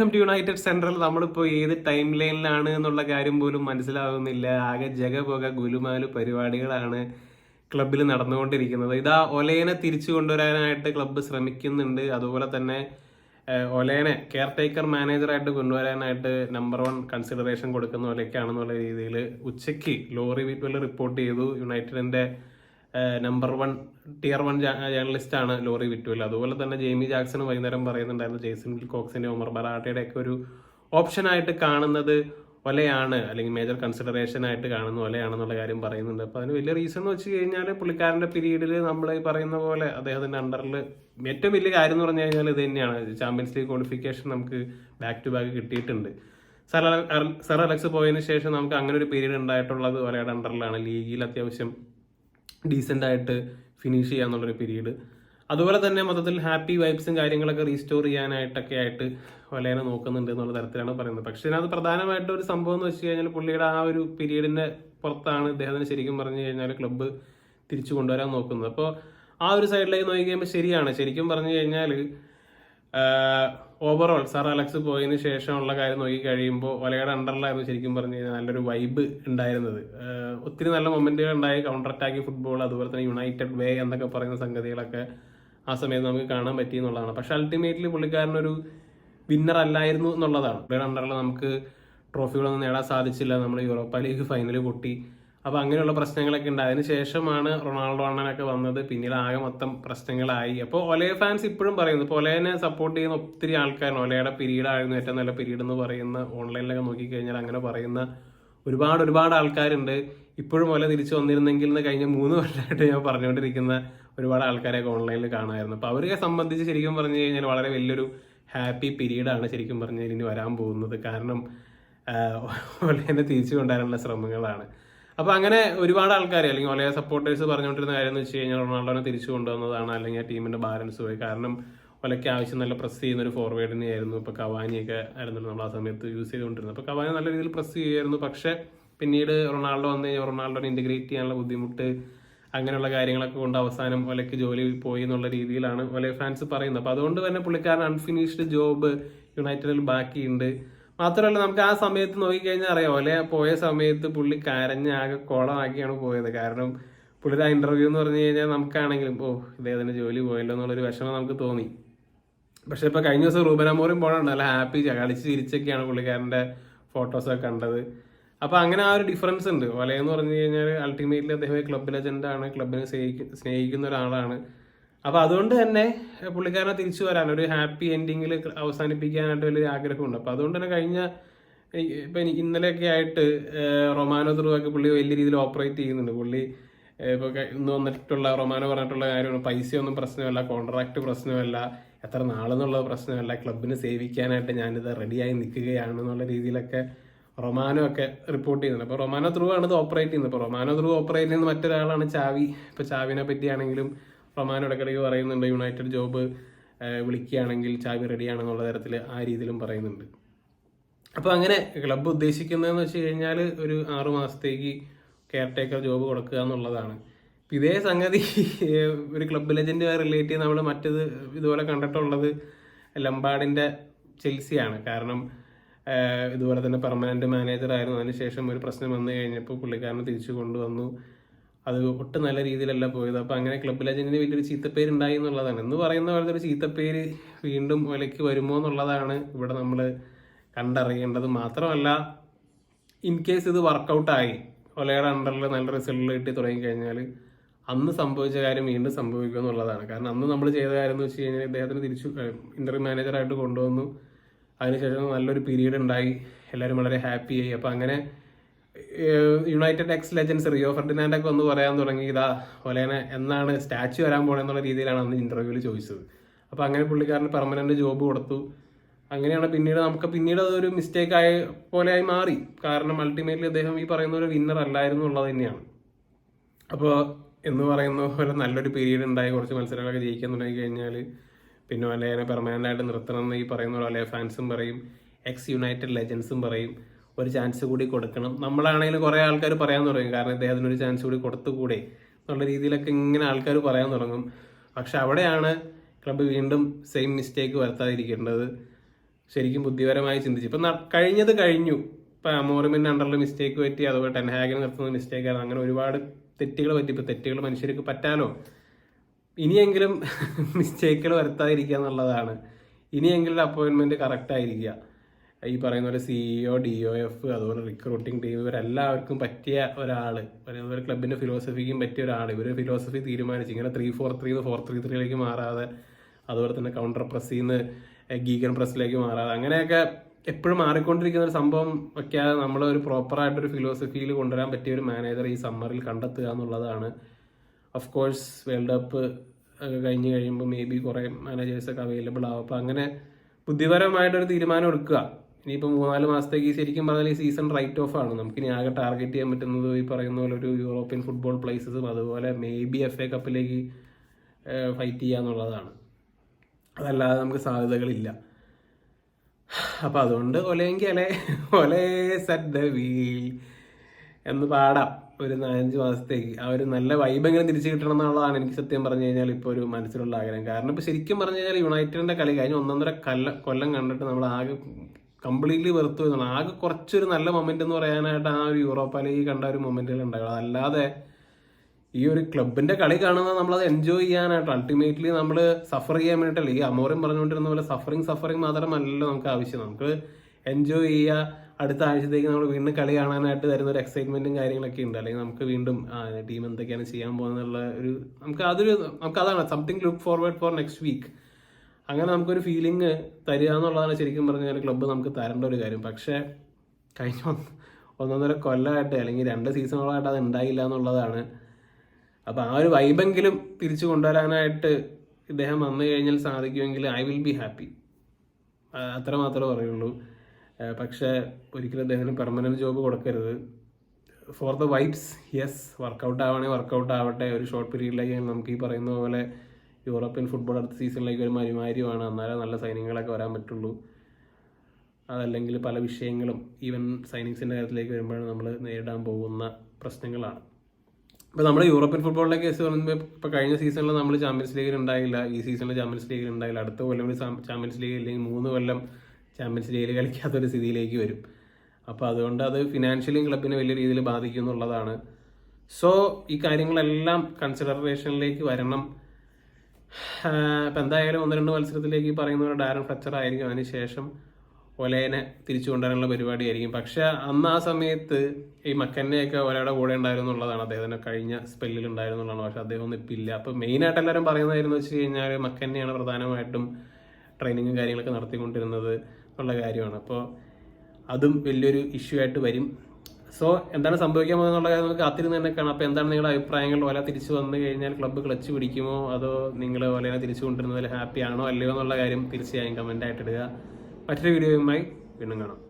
Welcome to United central നമ്മളിപ്പോൾ ഏത് time ലൈനിലാണ് എന്നുള്ള കാര്യം പോലും മനസ്സിലാകുന്നില്ല ആകെ ജഗപൊക ഗുലുമാലു പരിപാടികളാണ് ക്ലബിൽ നടന്നുകൊണ്ടിരിക്കുന്നത്. ഇതാ ഒലേനെ തിരിച്ചു കൊണ്ടുവരാനായിട്ട് ക്ലബ്ബ് ശ്രമിക്കുന്നുണ്ട്. അതുപോലെ തന്നെ ഒലേനെ കെയർ ടേക്കർ മാനേജറായിട്ട് കൊണ്ടുവരാനായിട്ട് നമ്പർ വൺ കൺസിഡറേഷൻ കൊടുക്കുന്ന ഒലയ്ക്കാണെന്നുള്ള രീതിയിൽ ഉച്ചയ്ക്ക് ലോറി വീറ്റ്വെൽ റിപ്പോർട്ട് ചെയ്തു. യുണൈറ്റഡിന്റെ നമ്പർ വൺ ടിയർ വൺ ആണ് ലോറി വിറ്റുവൽ അതുപോലെ തന്നെ ജെയ്മി ജാക്സൺ വൈകുന്നേരം പറയുന്നുണ്ടായിരുന്നു ജെയ്സൺ കോക്സിന്റെ ഒമർ ബറാട്ടയുടെ ഒക്കെ ഒരു ഓപ്ഷനായിട്ട് കാണുന്നത് ഒലയാണ് അല്ലെങ്കിൽ മേജർ കൺസിഡറേഷൻ ആയിട്ട് കാണുന്ന ഒലയാണെന്നുള്ള കാര്യം പറയുന്നുണ്ട്. അപ്പോൾ അതിന് വലിയ റീസൺ എന്ന് വെച്ച് കഴിഞ്ഞാൽ പുള്ളിക്കാരന്റെ പീരീഡിൽ നമ്മൾ പറയുന്ന പോലെ അദ്ദേഹത്തിന്റെ അണ്ടറിൽ ഏറ്റവും വലിയ കാര്യം എന്ന് പറഞ്ഞു കഴിഞ്ഞാൽ ഇത് തന്നെയാണ്. ചാമ്പ്യൻസ് ലീഗ് ക്വാളിഫിക്കേഷൻ നമുക്ക് ബാക്ക് ടു ബാക്ക് കിട്ടിയിട്ടുണ്ട്. സർ അലക്സ് പോയതിന് ശേഷം നമുക്ക് അങ്ങനെ ഒരു പീരീഡ് ഉണ്ടായിട്ടുള്ളത് ഒലയുടെ അണ്ടറിലാണ് ലീഗിൽ അത്യാവശ്യം ഡീസെന്റ് ആയിട്ട് ഫിനിഷ് ചെയ്യാന്നുള്ളൊരു പീരീഡ് അതുപോലെ തന്നെ മൊത്തത്തിൽ ഹാപ്പി വൈബ്സും കാര്യങ്ങളൊക്കെ റീസ്റ്റോർ ചെയ്യാനായിട്ടൊക്കെ ആയിട്ട് വലയനെ നോക്കുന്നുണ്ട് എന്നുള്ള തരത്തിലാണ് പറയുന്നത്. പക്ഷേ ഇതിനകത്ത് പ്രധാനമായിട്ട് ഒരു സംഭവം എന്ന് വെച്ച് കഴിഞ്ഞാൽ പുള്ളിയുടെ ആ ഒരു പീരീഡിന്റെ പുറത്താണ് ഇദ്ദേഹത്തിന് ശരിക്കും പറഞ്ഞു കഴിഞ്ഞാൽ ക്ലബ്ബ് തിരിച്ചു കൊണ്ടുവരാൻ നോക്കുന്നത്. അപ്പോൾ ആ ഒരു സൈഡിലേക്ക് നോക്കി കഴിയുമ്പോൾ ശരിയാണ്. ശരിക്കും പറഞ്ഞു കഴിഞ്ഞാൽ ഓവറോൾ സാർ അലക്സ് പോയതിന് ശേഷമുള്ള കാര്യം നോക്കി കഴിയുമ്പോൾ ഒലയുടെ അണ്ടറിലായിരുന്നു ശരിക്കും പറഞ്ഞു കഴിഞ്ഞാൽ നല്ലൊരു വൈബ് ഉണ്ടായിരുന്നത്. ഒത്തിരി നല്ല മൊമെന്റുകൾ ഉണ്ടായി. കൗണ്ടർ അറ്റാക്ക് ഫുട്ബോൾ അതുപോലെ തന്നെ യുണൈറ്റഡ് വേ എന്നൊക്കെ പറയുന്ന സംഗതികളൊക്കെ ആ സമയത്ത് നമുക്ക് കാണാൻ പറ്റി എന്നുള്ളതാണ്. പക്ഷെ അൾട്ടിമേറ്റ്ലി പുള്ളിക്കാരനൊരു വിന്നർ അല്ലായിരുന്നു എന്നുള്ളതാണ്. ഒലയുടെ അണ്ടറിൽ നമുക്ക് ട്രോഫികളൊന്നും നേടാൻ സാധിച്ചില്ല. നമ്മൾ യൂറോപ്പ ലീഗ് ഫൈനൽ പൊട്ടി. അപ്പൊ അങ്ങനെയുള്ള പ്രശ്നങ്ങളൊക്കെ ഉണ്ട് അതിന് ശേഷമാണ് റൊണാൾഡോ അണ്ണനൊക്കെ വന്നത്. പിന്നീട് ആകെ മൊത്തം പ്രശ്നങ്ങളായി. അപ്പോൾ ഒലെ ഫാൻസ് ഇപ്പോഴും പറയുന്നു ഇപ്പോൾ ഒലേനെ സപ്പോർട്ട് ചെയ്യുന്ന ഒത്തിരി ആൾക്കാരാണ്. ഒലയുടെ പീരീഡ് ആയിരുന്നു ഏറ്റവും നല്ല പീരീഡ് എന്ന് പറയുന്ന ഓൺലൈനിലൊക്കെ നോക്കിക്കഴിഞ്ഞാൽ അങ്ങനെ പറയുന്ന ഒരുപാട് ഒരുപാട് ആൾക്കാരുണ്ട്. ഇപ്പോഴും ഒല തിരിച്ചു വന്നിരുന്നെങ്കിൽ എന്ന് കഴിഞ്ഞ മൂന്ന് വർഷമായിട്ട് ഞാൻ പറഞ്ഞുകൊണ്ടിരിക്കുന്ന ഒരുപാട് ആൾക്കാരെയൊക്കെ ഓൺലൈനിൽ കാണുമായിരുന്നു. അപ്പോൾ അവരെ സംബന്ധിച്ച് ശരിക്കും പറഞ്ഞു കഴിഞ്ഞാൽ വളരെ വലിയൊരു ഹാപ്പി പീരീഡാണ് ശരിക്കും പറഞ്ഞു കഴിഞ്ഞാൽ ഇനി വരാൻ പോകുന്നത്. കാരണം ഒലേനെ തിരിച്ചു കൊണ്ടുവരാനുള്ള ശ്രമങ്ങളാണ്. അപ്പൊ അങ്ങനെ ഒരുപാട് ആൾക്കാർ അല്ലെങ്കിൽ ഒലയ സപ്പോർട്ടേഴ്സ് പറഞ്ഞുകൊണ്ടിരുന്ന കാര്യം എന്ന് വെച്ച് കഴിഞ്ഞാൽ റൊണാൾഡോനെ തിരിച്ചു കൊണ്ടുവന്നതാണ് അല്ലെങ്കിൽ ആ ടീമിന്റെ ബാലൻസ് പോയി. കാരണം ഒലയ്ക്ക് ആവശ്യം നല്ല പ്രസ് ചെയ്യുന്ന ഒരു ഫോർവേഡിനെ ആയിരുന്നു. ഇപ്പൊ കവാനിയൊക്കെ ആയിരുന്നു നമ്മൾ ആ സമയത്ത് യൂസ് ചെയ്തുകൊണ്ടിരുന്നത്. അപ്പൊ കവാനി നല്ല രീതിയിൽ പ്രസ് ചെയ്യുമായിരുന്നു പക്ഷെ പിന്നീട് റൊണാൾഡോ വന്നു കഴിഞ്ഞാൽ റൊണാൾഡോനെ ഇന്റഗ്രേറ്റ് ചെയ്യാനുള്ള ബുദ്ധിമുട്ട് അങ്ങനെയുള്ള കാര്യങ്ങളൊക്കെ കൊണ്ട് അവസാനം ഒലയ്ക്ക് ജോലി പോയി എന്നുള്ള രീതിയിലാണ് ഒലെ ഫാൻസ് പറയുന്നത്. അപ്പൊ അതുകൊണ്ട് തന്നെ പുള്ളിക്കാരൻ അൺഫിനിഷ്ഡ് ജോബ് യുണൈറ്റഡിൽ ബാക്കിയുണ്ട്. മാത്രമല്ല നമുക്ക് ആ സമയത്ത് നോക്കിക്കഴിഞ്ഞാൽ അറിയാം ഓലെ പോയ സമയത്ത് പുള്ളി കരഞ്ഞ് ആകെ കോളമാക്കിയാണ് പോയത്. കാരണം പുള്ളിയുടെ ഇന്റർവ്യൂ എന്ന് പറഞ്ഞു കഴിഞ്ഞാൽ നമുക്കാണെങ്കിലും ഓ ഇദ്ദേഹത്തിന്റെ ജോലി പോയല്ലോ എന്നുള്ളൊരു വിഷമം നമുക്ക് തോന്നി. പക്ഷെ ഇപ്പൊ കഴിഞ്ഞ ദിവസം റൂപനമോറും അമോറും പോകണം നല്ല ഹാപ്പി കളിച്ച് ചിരിച്ചൊക്കെയാണ് പുള്ളിക്കാരന്റെ ഫോട്ടോസൊക്കെ കണ്ടത്. അപ്പൊ അങ്ങനെ ആ ഒരു ഡിഫറൻസ് ഉണ്ട്. ഒലയെന്ന് പറഞ്ഞു കഴിഞ്ഞാൽ അൾട്ടിമേറ്റ്ലി അദ്ദേഹം ക്ലബ് ലെജൻഡാണ് ക്ലബിനെ സ്നേഹിക്കുന്ന ഒരാളാണ്. അപ്പൊ അതുകൊണ്ട് തന്നെ പുള്ളിക്കാരനെ തിരിച്ചു വരാൻ ഒരു ഹാപ്പി എൻഡിങ്ങിൽ അവസാനിപ്പിക്കാനായിട്ട് വലിയൊരു ആഗ്രഹമുണ്ട്. അപ്പൊ അതുകൊണ്ട് തന്നെ കഴിഞ്ഞ ഇപ്പൊ ഇന്നലെയൊക്കെ ആയിട്ട് റൊമാനോ ത്രൂ ഒക്കെ പുള്ളി വലിയ രീതിയിൽ ഓപ്പറേറ്റ് ചെയ്യുന്നുണ്ട്. പുള്ളി ഇപ്പൊ ഇന്ന് വന്നിട്ടുള്ള റൊമാനോ പറഞ്ഞിട്ടുള്ള കാര്യമാണ്. പൈസയൊന്നും പ്രശ്നമല്ല കോൺട്രാക്ട് പ്രശ്നമല്ല എത്ര നാളെന്നുള്ള പ്രശ്നമല്ല. ക്ലബിനെ സേവിക്കാനായിട്ട് ഞാനിത് റെഡിയായി നിൽക്കുകയാണ് എന്നുള്ള രീതിയിലൊക്കെ റൊമാനോ ഒക്കെ റിപ്പോർട്ട് ചെയ്യുന്നുണ്ട്. അപ്പോൾ റൊമാനോ ത്രൂ ആണ് ഇത് ഓപ്പറേറ്റ് ചെയ്യുന്നത്. അപ്പോൾ റൊമാനോ ത്രൂ ഓപ്പറേറ്റ് ചെയ്യുന്ന മറ്റൊരാളാണ് ചാവി. ഇപ്പൊ ചാവിനെ പറ്റിയാണെങ്കിലും റൊമാനോ ഇടയ്ക്കിടയ്ക്ക് പറയുന്നുണ്ട് യുണൈറ്റഡ് ജോബ് വിളിക്കുകയാണെങ്കിൽ ചാവി റെഡിയാണെന്നുള്ള തരത്തിൽ ആ രീതിയിലും പറയുന്നുണ്ട്. അപ്പോൾ അങ്ങനെ ക്ലബ്ബ് ഉദ്ദേശിക്കുന്നതെന്ന് വെച്ച് കഴിഞ്ഞാൽ ഒരു ആറു മാസത്തേക്ക് കെയർ ടേക്കർ ജോബ് കൊടുക്കുക എന്നുള്ളതാണ്. ഇതേ സംഗതി ഒരു ക്ലബ്ബ് ലെജൻഡുമായി റിലേറ്റ് ചെയ്ത് നമ്മൾ മറ്റത് ഇതുപോലെ കണ്ടിട്ടുള്ളത് ലംബാഡിന്റെ ചെൽസിയാണ്. കാരണം ഇതുപോലെ തന്നെ പെർമനന്റ് മാനേജർ ആയിരുന്നു അതിനുശേഷം ഒരു പ്രശ്നം വന്നു കഴിഞ്ഞപ്പോൾ പുള്ളിക്കാരനെ തിരിച്ചു കൊണ്ടുവന്നു. അത് ഒട്ടും നല്ല രീതിയിലല്ല പോയത്. അപ്പോൾ അങ്ങനെ ക്ലബ്ബ് ലജൻഡിന് വലിയൊരു ചീത്തപ്പേര് ഉണ്ടായി എന്നുള്ളതാണ്. എന്ന് പറയുന്ന പോലത്തെ ഒരു ചീത്തപ്പേര് വീണ്ടും വിലയ്ക്ക് വരുമോ എന്നുള്ളതാണ് ഇവിടെ നമ്മൾ കണ്ടറിയേണ്ടത്. മാത്രമല്ല ഇൻ കേസ് ഇത് വർക്കൗട്ടായി ഒലയുടെ അണ്ടറിൽ നല്ല റിസൾട്ട് കിട്ടി തുടങ്ങിക്കഴിഞ്ഞാൽ അന്ന് സംഭവിച്ച കാര്യം വീണ്ടും സംഭവിക്കും എന്നുള്ളതാണ്. കാരണം അന്ന് നമ്മൾ ചെയ്ത കാര്യം എന്ന് വെച്ച് കഴിഞ്ഞാൽ ഇദ്ദേഹത്തിന് തിരിച്ചു ഇന്റർവ്യൂ മാനേജറായിട്ട് കൊണ്ടുവന്നു. അതിനുശേഷം നല്ലൊരു പീരീഡ് ഉണ്ടായി. എല്ലാവരും വളരെ ഹാപ്പിയായി ആയി. അപ്പം അങ്ങനെ United ex legends Rio Ferdinand ഒക്കെ ഒന്ന് പറയാൻ തുടങ്ങി ഇതാ ഒലേനെ എന്നാണ് സ്റ്റാച്ചു വരാൻ പോണെന്നുള്ള രീതിയിലാണ് അന്ന് ഇന്റർവ്യൂവിൽ ചോദിച്ചത്. അപ്പോൾ അങ്ങനെ പുള്ളിക്കാരന് പെർമനന്റ് ജോബ് കൊടുത്തു. അങ്ങനെയാണ് പിന്നീട് നമുക്ക് പിന്നീട് അതൊരു മിസ്റ്റേക്ക് ആയ പോലെ ആയി മാറി. കാരണം അൾട്ടിമേറ്റ്ലി അദ്ദേഹം ഈ പറയുന്ന ഒരു വിന്നർ അല്ലായിരുന്നു എന്നുള്ളത് തന്നെയാണ്. അപ്പോൾ എന്ന് പറയുന്ന പോലെ നല്ലൊരു പീരീഡ് ഉണ്ടായി. കുറച്ച് മത്സരങ്ങളൊക്കെ ജയിക്കാൻ തുടങ്ങി കഴിഞ്ഞാൽ പിന്നെ ഒലേനെ പെർമനന്റ് ആയിട്ട് നിർത്തണം എന്ന് ഈ പറയുന്ന പോലെ ഫാൻസും പറയും എക്സ് യുണൈറ്റഡ് ലെജൻസും പറയും. ഒരു ചാൻസ് കൂടി കൊടുക്കണം. നമ്മളാണെങ്കിലും കുറേ ആൾക്കാർ പറയാൻ തുടങ്ങും. കാരണം ഇദ്ദേഹത്തിന് ഒരു ചാൻസ് കൂടി കൊടുത്തുകൂടെ? എന്നുള്ള രീതിയിലൊക്കെ ഇങ്ങനെ ആൾക്കാർ പറയാൻ തുടങ്ങും. പക്ഷെ അവിടെയാണ് ക്ലബ്ബ് വീണ്ടും സെയിം മിസ്റ്റേക്ക് വരുത്താതിരിക്കേണ്ടത്. ശരിക്കും ബുദ്ധിപരമായി ചിന്തിച്ചു. ഇപ്പം കഴിഞ്ഞത് കഴിഞ്ഞു. ഇപ്പം അമോറിമിന്റെ അണ്ടറിൽ മിസ്റ്റേക്ക് പറ്റി അതുപോലെ ടെൻഹാഗിന് നിർത്തുന്ന മിസ്റ്റേക്കാണ് അങ്ങനെ ഒരുപാട് തെറ്റുകൾ പറ്റി. ഇപ്പം തെറ്റുകൾ മനുഷ്യർക്ക് പറ്റാലോ ഇനിയെങ്കിലും മിസ്റ്റേക്കുകൾ വരുത്താതിരിക്കുക എന്നുള്ളതാണ്. ഇനിയെങ്കിലും അപ്പോയിൻമെന്റ് കറക്റ്റ് ആയിരിക്കുക. ഈ പറയുന്ന പോലെ സിഇഒ ഡി ഒ എഫ് അതുപോലെ റിക്രൂട്ടിംഗ് ടീം ഇവരെല്ലാവർക്കും പറ്റിയ ഒരാൾ ഒരു ക്ലബിന്റെ ഫിലോസഫിക്കും പറ്റിയ ഒരാൾ ഇവർ ഫിലോസഫി തീരുമാനിച്ച് ഇങ്ങനെ three four three four three ത്രീയിലേക്ക് മാറാതെ അതുപോലെ തന്നെ കൗണ്ടർ പ്രസ്സിൽ നിന്ന് ഗീഗൻ പ്രസ്സിലേക്ക് മാറാതെ അങ്ങനെയൊക്കെ എപ്പോഴും മാറിക്കൊണ്ടിരിക്കുന്ന ഒരു സംഭവം ഒക്കെയാണ് നമ്മൾ ഒരു പ്രോപ്പറായിട്ടൊരു ഫിലോസഫിയിൽ കൊണ്ടുവരാൻ പറ്റിയ ഒരു മാനേജർ ഈ സമ്മറിൽ കണ്ടെത്തുക എന്നുള്ളതാണ്. ഓഫ് കോഴ്സ് വേൾഡ് കപ്പ് കഴിഞ്ഞ് കഴിയുമ്പോൾ മേ ബി കുറേ മാനേജേഴ്സൊക്കെ അവൈലബിൾ ആവും. അപ്പോൾ അങ്ങനെ ബുദ്ധിപരമായിട്ടൊരു തീരുമാനം എടുക്കുക. ഇനിയിപ്പോൾ മൂന്നാൽ മാസത്തേക്ക് ശരിക്കും പറഞ്ഞാൽ ഈ സീസൺ റൈറ്റ് ഓഫ് ആണ്. നമുക്ക് ഇനി ആകെ ടാർഗറ്റ് ചെയ്യാൻ പറ്റുന്നത് ഈ പറയുന്ന പോലെ ഒരു യൂറോപ്യൻ ഫുട്ബോൾ പ്ലേസസും അതുപോലെ മേ ബി എഫ് എ കപ്പിലേക്ക് ഫൈറ്റ് ചെയ്യുക എന്നുള്ളതാണ്. അതല്ലാതെ നമുക്ക് സാധ്യതകളില്ല. അപ്പൊ അതുകൊണ്ട് ഒലയെങ്കിൽ അല്ലെ ഒലേ സെറ്റ് ദ വീൽ എന്ന് പാടാം. ഒരു നാലഞ്ച് മാസത്തേക്ക്. ആ ഒരു നല്ല വൈബ് എങ്ങനെ തിരിച്ചു കിട്ടണം എന്നുള്ളതാണ് എനിക്ക് സത്യം പറഞ്ഞു കഴിഞ്ഞാൽ ഇപ്പോൾ ഒരു മനസ്സിലുള്ള ആഗ്രഹം. കാരണം ഇപ്പൊ ശരിക്കും പറഞ്ഞു കഴിഞ്ഞാൽ യുണൈറ്റഡിന്റെ കളി കഴിഞ്ഞ് ഒന്നൊന്നര കൊല്ലം കണ്ടിട്ട് നമ്മൾ ആകെ കംപ്ലീറ്റ്ലി വെറുത്തു എന്നാണ്. ആകെ കുറച്ചൊരു നല്ല മൊമെന്റ് എന്ന് പറയാനായിട്ട് ആ ഒരു യൂറോപ്പ ലീഗ് കണ്ട ഒരു മൊമെന്റുകൾ ഉണ്ടാകും അതല്ലാതെ ഈ ഒരു ക്ലബിന്റെ കളി കാണുന്നത് നമ്മളത് എൻജോയ് ചെയ്യാനായിട്ട് അൾട്ടിമേറ്റ്ലി നമ്മൾ സഫർ ചെയ്യാൻ വേണ്ടിയിട്ടല്ല. ഈ അമോറും പറഞ്ഞുകൊണ്ടിരുന്ന പോലെ സഫറിങ് സഫറിങ് മാത്രമല്ലല്ലോ നമുക്ക് ആവശ്യം. നമുക്ക് എൻജോയ് ചെയ്യുക. അടുത്ത ആഴ്ചത്തേക്ക് നമ്മൾ വീണ്ടും കളി കാണാനായിട്ട് തരുന്ന ഒരു എക്സൈറ്റ്മെന്റും കാര്യങ്ങളൊക്കെ ഉണ്ട്. അല്ലെങ്കിൽ നമുക്ക് വീണ്ടും ടീം എന്തൊക്കെയാണ് ചെയ്യാൻ പോകുന്നുള്ള ഒരു നമുക്ക് അതൊരു നമുക്ക് അതാണ് something look forward for next week അങ്ങനെ നമുക്കൊരു ഫീലിംഗ് തരിക എന്നുള്ളതാണ് ശരിക്കും പറഞ്ഞാൽ ക്ലബ്ബ് നമുക്ക് തരേണ്ട ഒരു കാര്യം. പക്ഷേ കഴിഞ്ഞ ഒന്ന് ഒന്നൊന്നര കൊല്ലമായിട്ട് അല്ലെങ്കിൽ രണ്ട് സീസണുകളായിട്ട് അത് ഉണ്ടായില്ല എന്നുള്ളതാണ്. അപ്പോൾ ആ ഒരു വൈബെങ്കിലും തിരിച്ചു കൊണ്ടുവരാനായിട്ട് ഇദ്ദേഹം വന്നു കഴിഞ്ഞാൽ സാധിക്കുമെങ്കിൽ ഐ വിൽ ബി ഹാപ്പി അത്ര മാത്രമേ പറയുള്ളൂ. പക്ഷേ ഒരിക്കലും അദ്ദേഹത്തിന് പെർമനന്റ് ജോബ് കൊടുക്കരുത്. For the vibes yes work out ആവണേ work out ആവട്ടെ. ഒരു ഷോർട്ട് പീരീഡിലേക്ക് നമുക്ക് ഈ പറയുന്ന പോലെ യൂറോപ്യൻ ഫുട്ബോൾ അടുത്ത സീസണിലേക്ക് ഒരു മരുമാരിയുമാണ് എന്നാലേ നല്ല സൈനികങ്ങളൊക്കെ വരാൻ പറ്റുള്ളൂ. അതല്ലെങ്കിൽ പല വിഷയങ്ങളും ഈവൻ സൈനിങ്സിന്റെ കാര്യത്തിലേക്ക് വരുമ്പോഴാണ് നമ്മൾ നേരിടാൻ പോകുന്ന പ്രശ്നങ്ങളാണ്. ഇപ്പോൾ നമ്മുടെ യൂറോപ്യൻ ഫുട്ബോളിലെ കേസ് പറയുമ്പോൾ ഇപ്പോൾ കഴിഞ്ഞ സീസണിൽ നമ്മൾ ചാമ്പ്യൻസ് ലീഗിൽ ഉണ്ടായില്ല. ഈ സീസണിൽ ചാമ്പ്യൻസ് ലീഗിൽ ഉണ്ടായില്ല. അടുത്ത കൊല്ലം കൂടി ചാമ്പ്യൻസ് ലീഗ് ഇല്ലെങ്കിൽ മൂന്ന് കൊല്ലം ചാമ്പ്യൻസ് ലീഗിൽ കളിക്കാത്തൊരു സ്ഥിതിയിലേക്ക് വരും. അപ്പോൾ അതുകൊണ്ട് അത് ഫിനാൻഷ്യലി ക്ലബിനെ വലിയ രീതിയിൽ ബാധിക്കും എന്നുള്ളതാണ് സോ ഈ കാര്യങ്ങളെല്ലാം കൺസിഡറേഷനിലേക്ക് വരണം. ഇപ്പം എന്തായാലും ഒന്ന് രണ്ട് മത്സരത്തിലേക്ക് പറയുന്ന പോലെ ഡാരൻ ഫ്ലച്ചർ ആയിരിക്കും. അതിനുശേഷം ഒലേനെ തിരിച്ചു കൊണ്ടുവരാനുള്ള പരിപാടിയായിരിക്കും പക്ഷെ അന്ന് ആ സമയത്ത് ഈ മക്കന്നെയൊക്കെ ഒലയുടെ കൂടെ ഉണ്ടായിരുന്നു എന്നുള്ളതാണ് അദ്ദേഹത്തിന് കഴിഞ്ഞ സ്പെല്ലിൽ ഉണ്ടായിരുന്നു എന്നുള്ളതാണ് പക്ഷെ അദ്ദേഹം ഒന്നും ഇപ്പം ഇല്ല. അപ്പം മെയിനായിട്ട് എല്ലാവരും പറയുന്നതായിരുന്നു വെച്ച് കഴിഞ്ഞാൽ മക്കന്നെയാണ് പ്രധാനമായിട്ടും ട്രെയിനിങ്ങും കാര്യങ്ങളൊക്കെ നടത്തിക്കൊണ്ടിരുന്നത് എന്നുള്ള കാര്യമാണ്. അപ്പോൾ അതും വലിയൊരു ഇഷ്യൂ ആയിട്ട് വരും. സോ എന്താണ് സംഭവിക്കാൻ പോകുന്നത് എന്നുള്ള കാര്യം നമുക്ക് കാത്തിരുന്ന് തന്നെ കാണാം. അപ്പോൾ എന്താണ് നിങ്ങളുടെ അഭിപ്രായങ്ങൾ? ഓല തിരിച്ചു വന്നു കഴിഞ്ഞാൽ ക്ലബ്ബ് ക്ലച്ച് പിടിക്കുമോ? അതോ നിങ്ങൾ ഓലനെ തിരിച്ചു കൊണ്ടുവരുന്നതിൽ ഹാപ്പി ആണോ? അല്ലയോ എന്നുള്ള കാര്യം തീർച്ചയായും കമന്റ് ആയിട്ട് ഇടുക. മറ്റൊരു വീഡിയോയുമായി വീണ്ടും കാണാം.